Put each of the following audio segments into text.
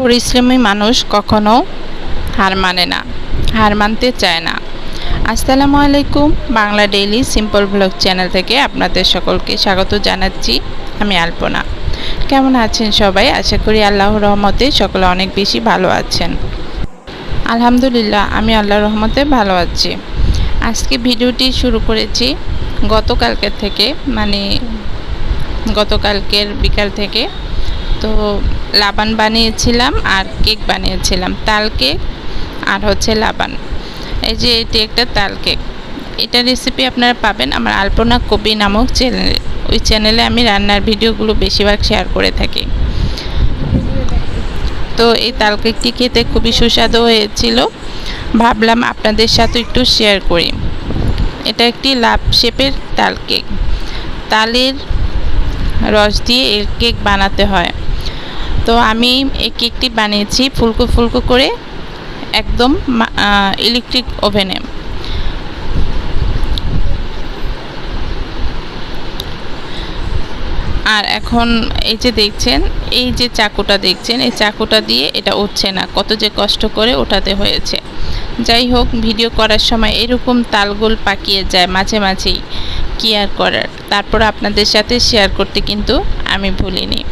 পরিশ্রমী মানুষ কখনো হার মানে না, হার মানতে চায় না। আসসালামু আলাইকুম, Bangla daily simple blog channel থেকে আপনাদের সকলকে স্বাগত জানাচ্ছি আমি আলপনা। কেমন আছেন সবাই? আশা করি আল্লাহর রহমতে সকলে অনেক বেশি ভালো আছেন। আলহামদুলিল্লাহ, আমি আল্লাহর রহমতে ভালো আছি। আজকে ভিডিওটি শুরু করেছি গতকালকের থেকে মানে গতকালকের বিকাল থেকে। তো লাবান বানিয়েছিলাম আর কেক বানিয়েছিলাম, তাল কেক আর হচ্ছে লাবান। এই যে এটি একটা তাল কেক। এটা রেসিপি আপনারা পাবেন আমার আলপনা কবি নামক চ্যানেলে ওই চ্যানেলে আমি রান্নার ভিডিওগুলো বেশিরভাগ শেয়ার করে থাকি। তো এই তাল কেকটি খেতে খুবই সুস্বাদু হয়েছিল। ভাবলাম আপনাদের সাথে একটু শেয়ার করি। এটা একটি লাভ শেপের তাল কেক। তালের রস দিয়ে এর কেক বানাতে হয়। তো আমি এই কেকটি বানিয়েছি ফুলকো ফুলকো করে একদম ইলেকট্রিক ওভেনে আর এখন এই যে দেখছেন, এই যে চাকুটা দেখছেন, এই চাকুটা দিয়ে এটা উঠছে না, কত যে কষ্ট করে ওঠাতে হয়েছে। যাই হোক, ভিডিও করার সময় এরকম তালগোল পাকিয়ে যায় মাঝে মাঝেই, কি আর করার? তারপর আপনাদের সাথে শেয়ার করতে কিন্তু আমি ভুলিনি।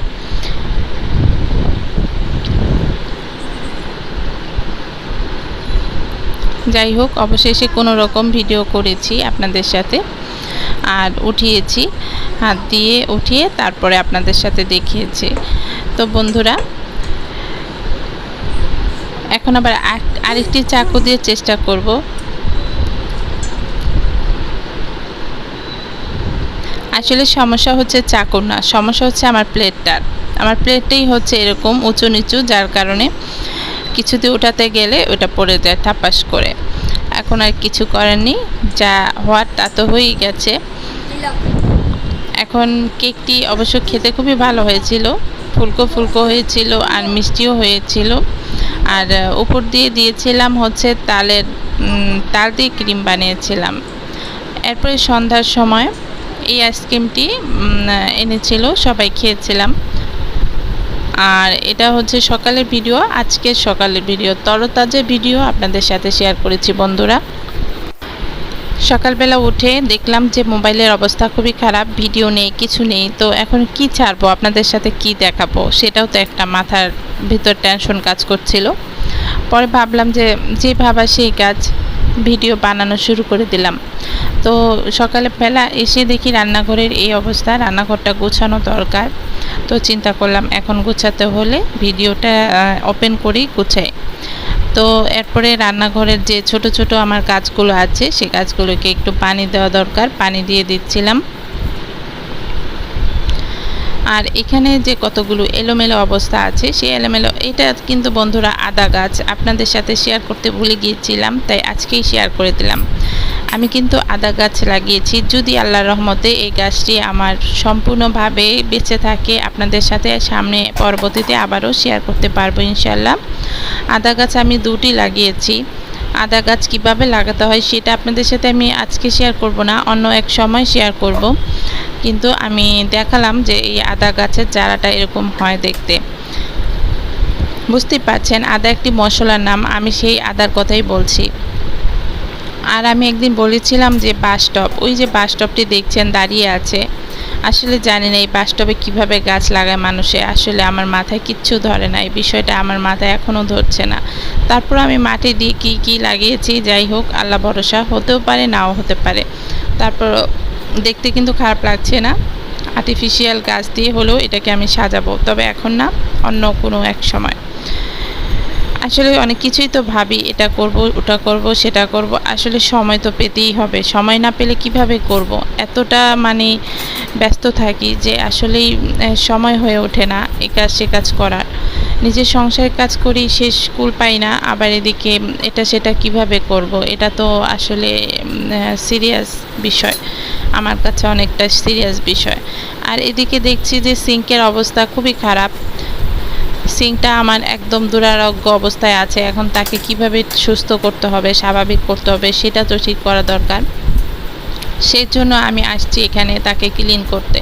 যাই হোক, অবশেষে কোনো রকম ভিডিও করেছি আপনাদের সাথে। আর উঠিয়েছি, হাত দিয়ে উঠিয়ে তারপরে আপনাদের সাথে দেখিয়েছি। তো বন্ধুরা, এখন আবার আরেকটি চাকু দিয়ে চেষ্টা করব। আসলে সমস্যা হচ্ছে চাকুর না, সমস্যা হচ্ছে আমার প্লেটটার আমার প্লেটটাই হচ্ছে এরকম উঁচু নিচু, যার কারণে কিছুতে উঠাতে গেলে ওটা পড়ে যায় থাপাস করে। এখন আর কিছু করেননি যা হওয়ার তা তো হয়েই গেছে। এখন কেকটি অবশ্য খেতে খুবই ভালো হয়েছিল, ফুলকো ফুলকো হয়েছিল আর মিষ্টিও হয়েছিল। আর উপর দিয়ে দিয়েছিলাম হচ্ছে তালের তাল দিয়ে ক্রিম বানিয়েছিলাম। এরপরে সন্ধ্যার সময় এই আইসক্রিমটি এনেছিল, সবাই খেয়েছিলাম। আর এটা হচ্ছে সকালের ভিডিও, আজকের সকালের ভিডিও। তরতাজা ভিডিও আপনাদের সাথে শেয়ার করেছি বন্ধুরা। সকালবেলা উঠে দেখলাম যে মোবাইলের অবস্থা খুবই খারাপ, ভিডিও নেই, কিছু নেই। তো এখন কি ছাড়বো, আপনাদের সাথে কি দেখাবো? সেটাও তো একটা মাথার ভিতর টেনশন কাজ করছিল। পরে ভাবলাম যে যে ভাবা সেই কাজ। ভিডিও বানানো শুরু করে দিলাম। তো সকালে বেলা এসে দেখি রান্নাঘরের এই অবস্থা, রান্নাঘরটা গোছানো দরকার। তো চিন্তা করলাম এখন গোছাতে হলে ভিডিওটা ওপেন করেই গোছাই। তো এরপরে রান্নাঘরের যে ছোট ছোট আমার কাজগুলো আছে, সে কাজগুলোকে একটু পানি দেওয়া দরকার। পানি দিয়ে দিচ্ছিলাম। আর এখানে যে কতগুলো এলোমেলো অবস্থা আছে, সেই এলোমেলো, এটা কিন্তু বন্ধুরা আদা গাছ। আপনাদের সাথে শেয়ার করতে ভুলে গিয়েছিলাম, তাই আজকেই শেয়ার করে দিলাম। আমি কিন্তু আদা গাছ লাগিয়েছি। যদি আল্লাহর রহমতে এই গাছটি আমার সম্পূর্ণভাবে বেঁচে থাকে, আপনাদের সাথে সামনে পরবর্তীতে আবারও শেয়ার করতে পারব ইনশাল্লাহ আদা গাছ আমি দুটি লাগিয়েছি। আদা গাছ কীভাবে লাগাতে হয় সেটা আপনাদের সাথে আমি আজকে শেয়ার করব না, অন্য এক সময় শেয়ার করব। কিন্তু আমি দেখালাম যে এই আদা গাছের চারাটা এরকম হয় দেখতে। বুঝতেই পারছেন, আদা একটি মশলার নাম, আমি সেই আদার কথাই বলছি। আর আমি একদিন বলেছিলাম যে বাস স্টপ ওই যে বাস স্টপটি দেখছেন, দাঁড়িয়ে আছে। আসলে জানি না এই বাস্তবে কীভাবে গাছ লাগায় মানুষে। আসলে আমার মাথায় কিচ্ছু ধরে না, এই বিষয়টা আমার মাথায় এখনও ধরছে না। তারপর আমি মাটি দিয়ে কী কী লাগিয়েছি, যাই হোক, আল্লাহ ভরসা হতেও পারে, নাও হতে পারে। তারপর দেখতে কিন্তু খারাপ লাগছে না। আর্টিফিশিয়াল গাছ দিয়ে হলেও এটাকে আমি সাজাবো, তবে এখন না, অন্য কোনো এক সময়। আসলে অনেক কিছুই তো ভাবি, এটা করব, ওটা করব, সেটা করব। আসলে সময় তো পেতেই হবে। সময় না পেলে কীভাবে করব? এতটা মানে ব্যস্ত থাকি যে আসলেই সময় হয়ে ওঠে না এ কাজ, সে কাজ করার। নিজের সংসারের কাজ করি, সে স্কুল পাই না, আবার এদিকে এটা, সেটা কীভাবে করব? এটা তো আসলে সিরিয়াস বিষয়। আমার কাছে অনেকটা সিরিয়াস বিষয়। আর এদিকে দেখছি যে সিঙ্কের অবস্থা খুবই খারাপ। সিংটা আমার একদম দুরারোগ্য অবস্থায় আছে। এখন তাকে কীভাবে সুস্থ করতে হবে, স্বাভাবিক করতে হবে, সেটা তো ঠিক করা দরকার। সেই জন্য আমি আসছি এখানে তাকে ক্লিন করতে।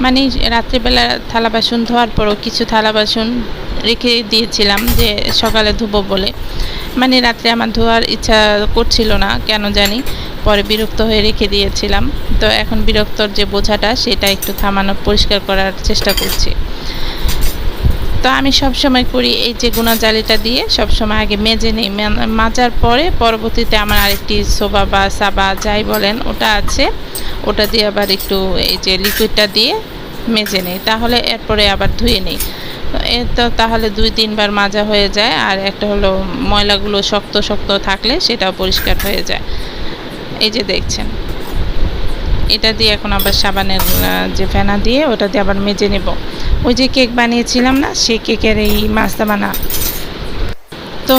মানে রাত্রিবেলা থালা বাসন ধোয়ার পরও কিছু থালা বাসন রেখে দিয়েছিলাম যে সকালে ধুবো বলে। মানে রাত্রে আমার ধোয়ার ইচ্ছা করছিল না, কেন জানি? পরে বিরক্ত হয়ে রেখে দিয়েছিলাম। তো এখন বিরক্তর যে বোঝাটা, সেটা একটু থামানো, পরিষ্কার করার চেষ্টা করছি। তো আমি সব সময় করি এই যে গুণা জালিটা দিয়ে সব সময় আগে মেজে নিই। মাজার পরে পরবর্তীতে আমার আরেকটি সোবা বা সাবা যাই বলেন ওটা আছে, ওটা দিয়ে আবার একটু এই যে লিকুইডটা দিয়ে মেজে নিই। তাহলে এরপরে আবার ধুয়ে নিই। তো তাহলে দুই তিনবার মাজা হয়ে যায় আর একটা হলো ময়লাগুলো শক্ত শক্ত থাকলে সেটাও পরিষ্কার হয়ে যায়। এই যে দেখছেন। এটা দিয়ে এখন আবার সাবানের যে ফেনা দিয়ে ওটা দিয়ে আবার মেজে নেব। ওই যে কেক বানিয়েছিলাম না সেই কেকের এই মাছটা বানা তো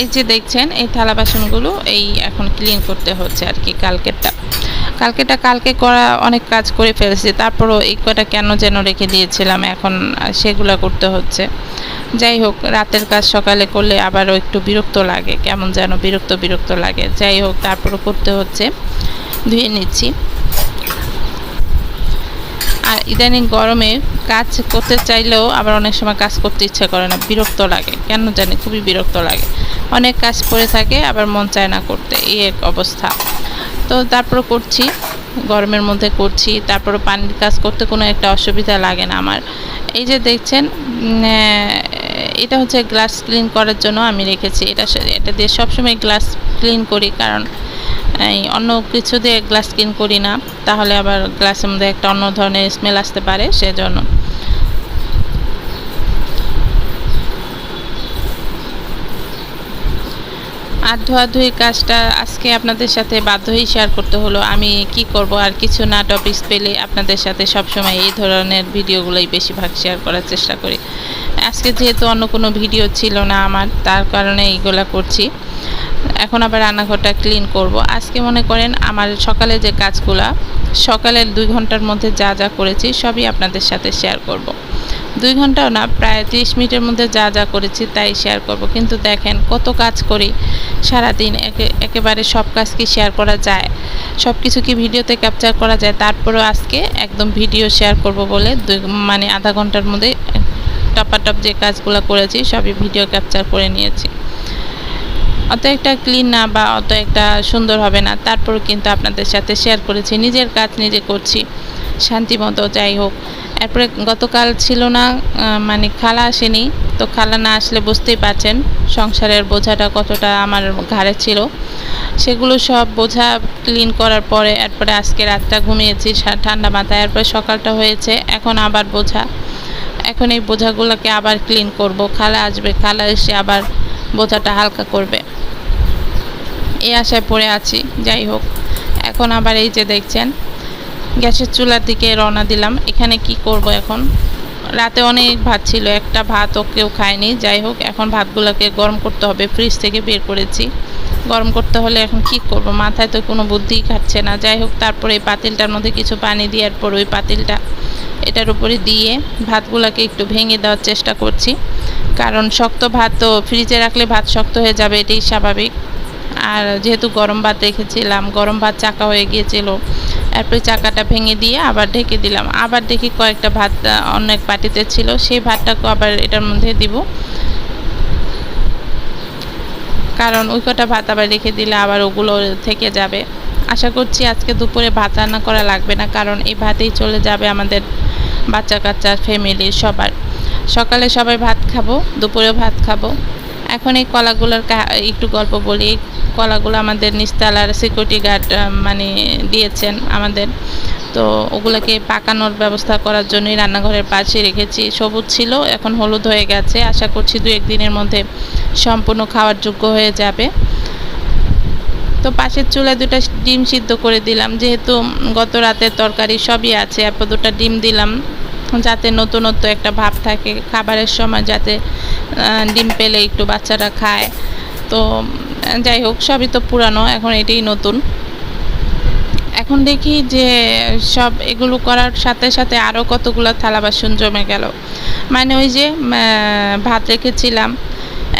এই যে দেখছেন, এই থালা বাসনগুলো এই এখন ক্লিন করতে হচ্ছে আর কি কালকেরটা। কালকেটা কালকে করা অনেক কাজ করে ফেলেছি, তারপরও এই কটা কেন যেন রেখে দিয়েছিলাম, এখন সেগুলো করতে হচ্ছে। যাই হোক, রাতের কাজ সকালে করলে আবারও একটু বিরক্ত লাগে, কেমন যেন বিরক্ত বিরক্ত লাগে। যাই হোক, তারপরও করতে হচ্ছে, ধুয়ে নিচ্ছি। আর ইদানিং গরমে কাজ করতে চাইলেও আবার অনেক সময় কাজ করতে ইচ্ছে করে না। বিরক্ত লাগে। কেন জানি? খুবই বিরক্ত লাগে। অনেক কাজ পড়ে থাকে, আবার মন চায় না করতে। এই এক অবস্থা। তো তারপর করছি। গরমের মধ্যে করছি। তারপর পানির কাজ করতে কোনো একটা অসুবিধা লাগে না আমার। এই যে দেখছেন এটা হচ্ছে গ্লাস ক্লিন করার জন্য আমি রেখেছি। এটা এটা দিয়ে সবসময় গ্লাস ক্লিন করি। কারণ এই অন্য কিছু দিয়ে গ্লাস ক্লিন করি না, তাহলে আবার গ্লাসের মধ্যে একটা অন্য ধরনের স্মেল আসতে পারে, সেজন্য। আর ধোয়াধুয়ি কাজটা আজকে আপনাদের সাথে বাধ্য হয়েই শেয়ার করতে হলো, আমি কি করব আর কিছু না টপিক্স পেলে আপনাদের সাথে সবসময় এই ধরনের ভিডিওগুলোই বেশিরভাগ শেয়ার করার চেষ্টা করি। আজকে যেহেতু অন্য কোনো ভিডিও ছিল না আমার, তার কারণে এইগুলা করছি। এখন আবার রান্নাঘরটা ক্লিন করব। আজকে মনে করেন আমার সকালে যে কাজগুলা, সকালের দুই ঘণ্টার মধ্যে যা যা করেছি সবই আপনাদের সাথে শেয়ার করব। দুই ঘন্টাও না, প্রায় ত্রিশ মিনিটের মধ্যে যা যা করেছি তাই শেয়ার করব। কিন্তু দেখেন কত কাজ করি, সারাদিন একে, একেবারে সব কাজ কি শেয়ার করা যায়? সব কিছু কি ভিডিওতে ক্যাপচার করা যায়? তারপরেও আজকে একদম ভিডিও শেয়ার করব বলে দুই মানে আধা ঘণ্টার মধ্যে টপাটপ যে কাজগুলো করেছি সবই ভিডিও ক্যাপচার করে নিয়েছি। অত একটা ক্লিন না বা অত একটা সুন্দর হবে না। তারপরও কিন্তু আপনাদের সাথে শেয়ার করেছি, নিজের কাজ নিজে করছি। শান্তি মতো যাই হোক। এরপরে গতকাল ছিল না মানে খালা আসেনি। তো খালা না আসলে বুঝতেই পারছেন সংসারের বোঝাটা কতটা আমার ঘাড়ে ছিল। সেগুলো সব বোঝা ক্লিন করার পরে, এরপরে আজকে রাতটা ঘুমিয়েছি ঠান্ডা মাথায়। এরপরে সকালটা হয়েছে, এখন আবার বোঝা। এখন এই বোঝাগুলোকে আবার ক্লিন করব। খালা আসবে, খালা এসে আবার বোঝাটা হালকা করবে। এই আশায় পড়ে আছি, যাই হোক। এখন আবার এই যে দেখছেন, গ্যাসের চুলার দিকে রওনা দিলাম। এখানে কি করব এখন? রাতে অনেক ভাত ছিল, একটা ভাতও কেউ খায়নি। যাই হোক, এখন ভাতগুলোকে গরম করতে হবে। ফ্রিজ থেকে বের করেছি। গরম করতে হলে এখন কি করব? মাথায় তো কোনো বুদ্ধিই খাচ্ছে না। যাই হোক, তারপরে এই পাতিলটার মধ্যে কিছু পানি দেওয়ার পর ওই পাতিলটা এটার উপরে দিয়ে ভাতগুলোকে একটু ভেঙে দেওয়ার চেষ্টা করছি। কারণ শক্ত ভাত তো ফ্রিজে রাখলে ভাত শক্ত হয়ে যাবে, এটাই স্বাভাবিক। আর যেহেতু গরম ভাত রেখেছিলাম, গরম ভাত চাকা হয়ে গিয়েছিল এরপরে চাকাটা ভেঙে দিয়ে আবার ঢেকে দিলাম। আবার দেখি কয়েকটা ভাত অন্য এক পাটিতে ছিল, সেই ভাতটাকে আবার এটার মধ্যে দিব। কারণ ওই কটা ভাত আবার রেখে দিলে আবার ওগুলো থেকে যাবে। আশা করছি আজকে দুপুরে ভাত রান্না করা লাগবে না, কারণ এই ভাতেই চলে যাবে আমাদের বাচ্চা কাচ্চা ফ্যামিলির সবার। সকালে সবাই ভাত খাব, দুপুরেও ভাত খাব। এখন এই কলাগুলোর একটু গল্প বলি। কলাগুলো আমাদের নিস্তালার সিকিউরিটি গার্ড মানে দিয়েছেন আমাদের। তো ওগুলোকে পাকানোর ব্যবস্থা করার জন্যই রান্নাঘরের পাশে রেখেছি। সবুজ ছিল, এখন হলুদ হয়ে গেছে। আশা করছি দু একদিনের মধ্যে সম্পূর্ণ খাওয়ার যোগ্য হয়ে যাবে। তো পাশের চুলায় দুটো ডিম সিদ্ধ করে দিলাম। যেহেতু গত রাতের তরকারি সবই আছে, এরপর দুটো ডিম দিলাম। যাতে নতুনত্ব একটা ভাব থাকে। খাবারের সময় যাতে ডিম পেলে একটু বাচ্চারা খায়। তো যাই হোক, সবই তো পুরানো, এখন এটাই নতুন। এখন দেখি যে, সব এগুলো করার সাথে সাথে আরও কতগুলো থালা বাসন জমে গেল। মানে ওই যে ভাত রেখেছিলাম।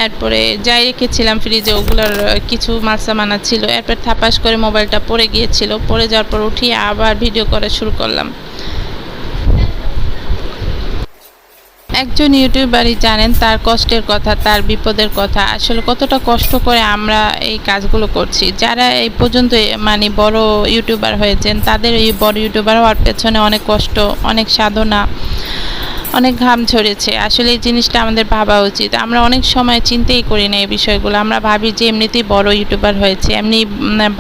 এরপরে যাই রেখেছিলাম ফ্রিজে ওগুলোর কিছু মাছ সামানা ছিল। এরপর থাপাস করে মোবাইলটা পড়ে গিয়েছিল। পড়ে যাওয়ার পর উঠিয়ে আবার ভিডিও করা শুরু করলাম। একজন ইউটিউবারই জানেন তার কষ্টের কথা, তার বিপদের কথা। আসলে কতটা কষ্ট করে আমরা এই কাজগুলো করছি। যারা এই পর্যন্ত মানে বড় ইউটিউবার হয়েছেন, তাদের এই বড় ইউটিউবার হওয়ার পেছনে অনেক কষ্ট, অনেক সাধনা। অনেক ঘাম ঝরেছে। আসলে এই জিনিসটা আমাদের ভাবা উচিত। আমরা অনেক সময় চিন্তাই করি না এই বিষয়গুলো। আমরা ভাবি যে এমনিতেই বড় ইউটিউবার হয়েছে, এমনি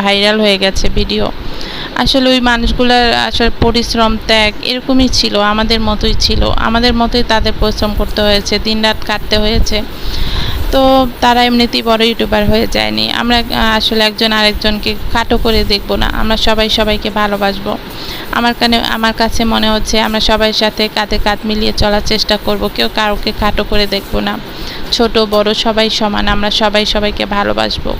ভাইরাল হয়ে গেছে ভিডিও আসলে ওই মানুষগুলোর আসলে পরিশ্রম, ত্যাগ এরকমই ছিল, আমাদের মতোই ছিল। আমাদের মতোই তাদের পরিশ্রম করতে হয়েছে, দিনরাত কাটতে হয়েছে। তো তারা এমনিতেই বড় ইউটিউবার হয়ে যায়নি। আমরা আসলে একজন আরেকজনকে খাটো করে দেখব না। আমরা সবাই সবাইকে ভালোবাসবো। আমার কানে, আমার কাছে মনে হচ্ছে আমরা সবাই সাথে কাঁধে কাঁধ মিলিয়ে চলার চেষ্টা করব। কেউ কারোকে খাটো করে দেখব না। ছোট, বড় সবাই সমান। আমরা সবাই সবাইকে ভালোবাসবো।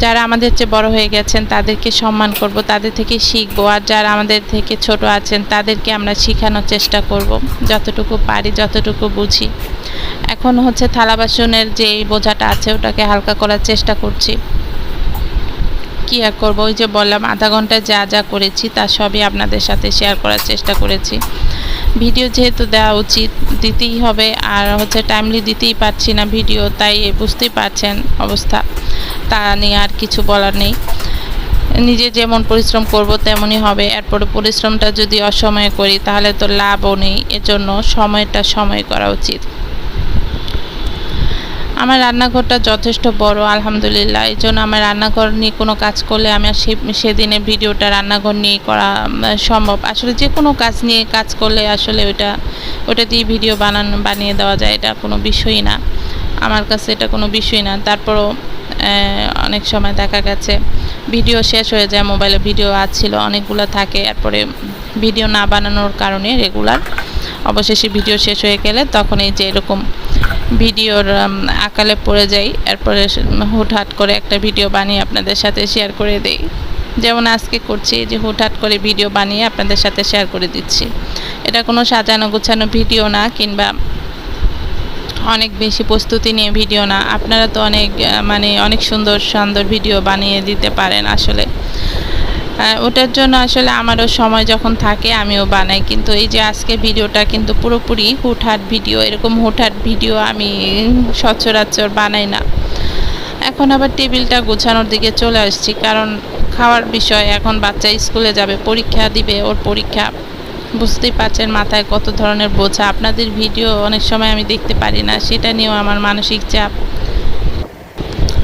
যারা আমাদের চেয়ে বড় হয়ে গেছেন, তাদেরকে সম্মান করব, তাদের থেকে শিখব। আর যারা আমাদের থেকে ছোট আছেন, তাদেরকে আমরা শেখানোর চেষ্টা করব, যতটুকু পারি, যতটুকু বুঝি। এখন হচ্ছে থালা বাসনের যে বোঝাটা আছে, ওটাকে হালকা করার চেষ্টা করছি। কি আর করব? ওই যে বললাম, আধা ঘন্টায় যা যা করেছি তা সবই আপনাদের সাথে শেয়ার করার চেষ্টা করেছি। ভিডিও যেহেতু দেওয়া উচিত, দিতেই হবে। আর হচ্ছে টাইমলি দিতেই পারছি না ভিডিও তাই বুঝতেই পারছেন অবস্থা। তা নিয়ে আর কিছু বলার নেই। নিজে যেমন পরিশ্রম করব, তেমনই হবে। এরপরে পরিশ্রমটা যদি অসময়ে করি, তাহলে তো লাভও নেই। এজন্য সময়টা সময় করা উচিত। আমার রান্নাঘরটা যথেষ্ট বড়, আলহামদুলিল্লাহ। এই জন্য আমার রান্নাঘর নিয়ে কোনো কাজ করলে আমার সে সেদিনের ভিডিওটা রান্নাঘর নিয়ে করা সম্ভব। আসলে যে কোনো কাজ নিয়ে কাজ করলে আসলে ওইটা ওটা দিয়ে ভিডিও বানানো, বানিয়ে দেওয়া যায়, এটা কোনো বিষয়ই না। আমার কাছে এটা কোনো বিষয় না। তারপরও অনেক সময় দেখা গেছে, ভিডিও শেষ হয়ে যায়, মোবাইলে ভিডিও আছিল অনেকগুলো থাকে। এরপরে ভিডিও না বানানোর কারণে রেগুলার অবশেষে ভিডিও শেষ হয়ে গেলে তখন এই যে এরকম ভিডিওর আকালে পড়ে যাই। এরপরে হুটহাট করে একটা ভিডিও বানিয়ে আপনাদের সাথে শেয়ার করে দেই। যেমন আজকে করছি যে হুটহাট করে ভিডিও বানিয়ে আপনাদের সাথে শেয়ার করে দিচ্ছি। এটা কোনো সাজানো গোছানো ভিডিও না কিংবা অনেক বেশি প্রস্তুতি নিয়ে ভিডিও না। আপনারা তো অনেক মানে অনেক সুন্দর সুন্দর ভিডিও বানিয়ে দিতে পারেন আসলে। ওটার জন্য আসলে আমারও সময় যখন থাকে, আমিও বানাই। কিন্তু এই যে আজকে ভিডিওটা কিন্তু পুরোপুরি হুটহাট ভিডিও, এরকম হুটহাট ভিডিও আমি সচরাচর বানাই না। এখন আবার টেবিলটা গোছানোর দিকে চলে আসছি, কারণ খাওয়ার বিষয়, এখন বাচ্চা স্কুলে যাবে, পরীক্ষা দিবে, ওর পরীক্ষা। বুঝতেই পারছেন মাথায় কত ধরনের বোঝা। আপনাদের ভিডিও অনেক সময় আমি দেখতে পারি না, সেটা নিয়েও আমার মানসিক চাপ।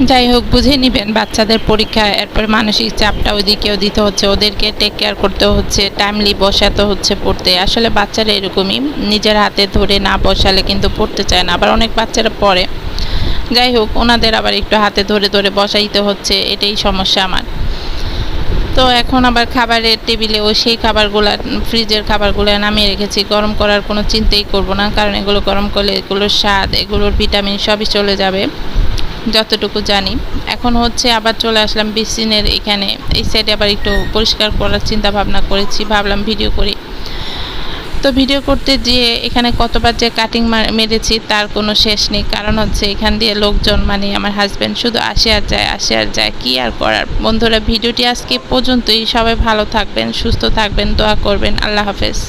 যাই হোক, বুঝে নেবেন বাচ্চাদের পরীক্ষা, এরপর মানসিক চাপটা ওইদিকেও দিতে হচ্ছে, ওদেরকে টেক কেয়ার করতে হচ্ছে টাইমলি বসাতে হচ্ছে পড়তে। আসলে বাচ্চারা এরকমই, নিজের হাতে ধরে না বসালে কিন্তু পড়তে চায় না, আবার অনেক বাচ্চারা পড়ে। যাই হোক, ওনাদের আবার একটু হাতে ধরে ধরে বসাইতে হচ্ছে, এটাই সমস্যা আমার। তো এখন আবার খাবারের টেবিলেও সেই খাবারগুলো, ফ্রিজের খাবারগুলো নামিয়ে রেখেছি, গরম করার কোনো চিন্তাই করব না, কারণ এগুলো গরম করলে এগুলোর স্বাদ, এগুলোর ভিটামিন সবই চলে যাবে। যতটুকু জানি। এখন হচ্ছে আবার চলে আসলাম বিসিনের এখানে। এই সাইডে আবার একটু পরিষ্কার করার চিন্তা ভাবনা করেছি, ভাবলাম ভিডিও করি। তো ভিডিও করতে গিয়ে এখানে কতবার যে কাটিং মেরেছি তার কোনো শেষ নেই। কারণ হচ্ছে এখান দিয়ে লোকজন মানে আমার হাজব্যান্ড শুধু আসে আর যায়, আসে আর যায়, কী আর করার? বন্ধুরা ভিডিওটি আজকে পর্যন্তই। সবাই ভালো থাকবেন, সুস্থ থাকবেন, দোয়া করবেন। আল্লাহ হাফেজ।